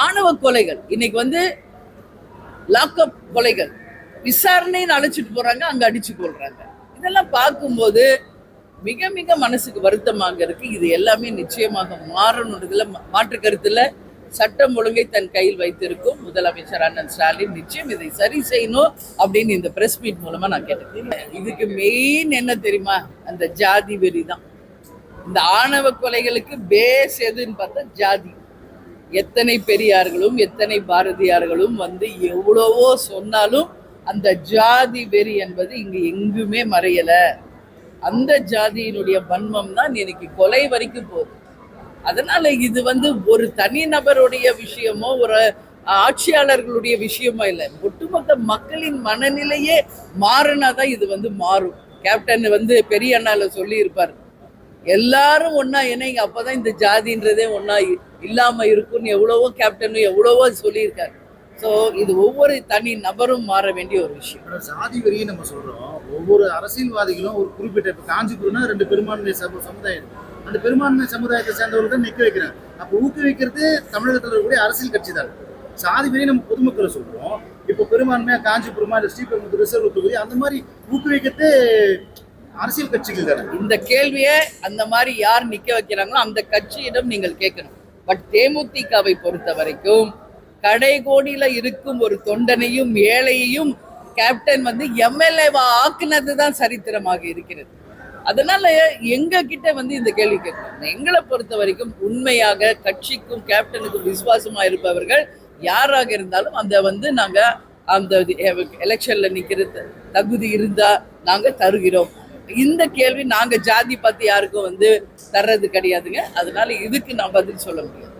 ஆணவ கொலைகள். இன்னைக்கு வந்து லாக்அப் கொலைகள். விசாரணைன்னு அழைச்சிட்டு போறாங்க அங்க அடிச்சு கொள்றாங்க இதெல்லாம் பார்க்கும்போது மிக மிக மனசுக்கு வருத்தமாக இருக்கு. இது எல்லாமே நிச்சயமாக மாறணுன்றதுல மாற்று கருத்துல சட்டம் ஒழுங்கை தன் கையில் வைத்திருக்கும் முதலமைச்சர் அண்ணன் ஸ்டாலின். நிச்சயம் இதை சரி செய்யணும் அப்படின்னு இந்த பிரஸ் மீட் மூலமா நான் கேட்டேன். இதுக்கு மெயின் என்ன தெரியுமா? அந்த ஜாதி வெறி தான் இந்த ஆணவ கொலைகளுக்கு பேஸ் எதுன்னு பார்த்தா ஜாதி. எத்தனை பெரியார்களும் எத்தனை பாரதியார்களும் வந்து எவ்வளவோ சொன்னாலும் அந்த ஜாதி வெறி என்பது இங்கு எங்குமே மறையல. அந்த ஜாதியினுடைய வன்மம் தான் இன்னைக்கு கொலை வரைக்கும் போகுது. அதனால இது வந்து ஒரு தனிநபருடைய விஷயமோ ஒரு ஆட்சியாளர்களுடைய விஷயமோ இல்லை. ஒட்டுமொத்த மக்களின் மனநிலையே மாறினாதான் இது வந்து மாறும். கேப்டன் வந்து பெரிய அண்ணால சொல்லி இருப்பார் எல்லாரும் ஒன்றா இணைங்க. அப்பதான் இந்த ஜாதின்றதே ஒன்றா இ- இல்லாம இருக்கும்னு எவ்வளவோ கேப்டனும் எவ்வளவோ சொல்லியிருக்காரு. ஸோ இது ஒவ்வொரு தனி நபரும் மாற வேண்டிய ஒரு விஷயம். ஆனா சாதி நம்ம சொல்கிறோம் ஒவ்வொரு அரசியல்வாதிகளும் ஒரு குறிப்பிட்ட இப்போ காஞ்சிபுரம்னா ரெண்டு பெரும்பான்மை சமு- சமுதாயம். அந்த பெரும்பான்மை சமுதாயத்தை சேர்ந்தவர்கள் தான் நிற்க வைக்கிறாங்க. அப்போ ஊக்குவிக்கிறது தமிழகத்தில் இருக்கக்கூடிய அரசியல் கட்சி தான் சாதி வரையும் நம்ம பொதுமக்களை சொல்கிறோம் இப்போ பெரும்பான்மையாக காஞ்சிபுரமா இல்லை ஸ்ரீபெரும்புத்தூர் ரிசர்வ் தொகுதி அந்த மாதிரி ஊக்குவிக்கிறது அரசியல் கட்சிகள் தானே? இந்த கேள்வியை அந்த மாதிரி யார் நிக்க வைக்கிறாங்களோ அந்த கட்சியிடம் நீங்கள் கேட்கணும். பட் தேமுதிகவை பொறுத்த வரைக்கும் கடைகோடியில இருக்கும் ஒரு தொண்டனையும் ஏழையையும் கேப்டன் வந்து எம்எல்ஏவா ஆக்குனது தான் சரித்திரமாக இருக்கிறது. அதனால எங்க கிட்ட வந்து இந்த கேள்வி கேட்கணும். எங்களை பொறுத்த வரைக்கும் உண்மையாக கட்சிக்கும் கேப்டனுக்கும் விசுவாசமா இருப்பவர்கள் யாராக இருந்தாலும் அந்த வந்து நாங்க அந்த எலெக்ஷன்ல நிக்கிறது தகுதி இருந்தா நாங்க தருகிறோம். இந்த கேள்வி நாங்கள் ஜாதி பற்றி யாருக்கும் வந்து தர்றது கிடையாதுங்க. அதனால இதுக்கு நான் பதில் சொல்ல முடியும்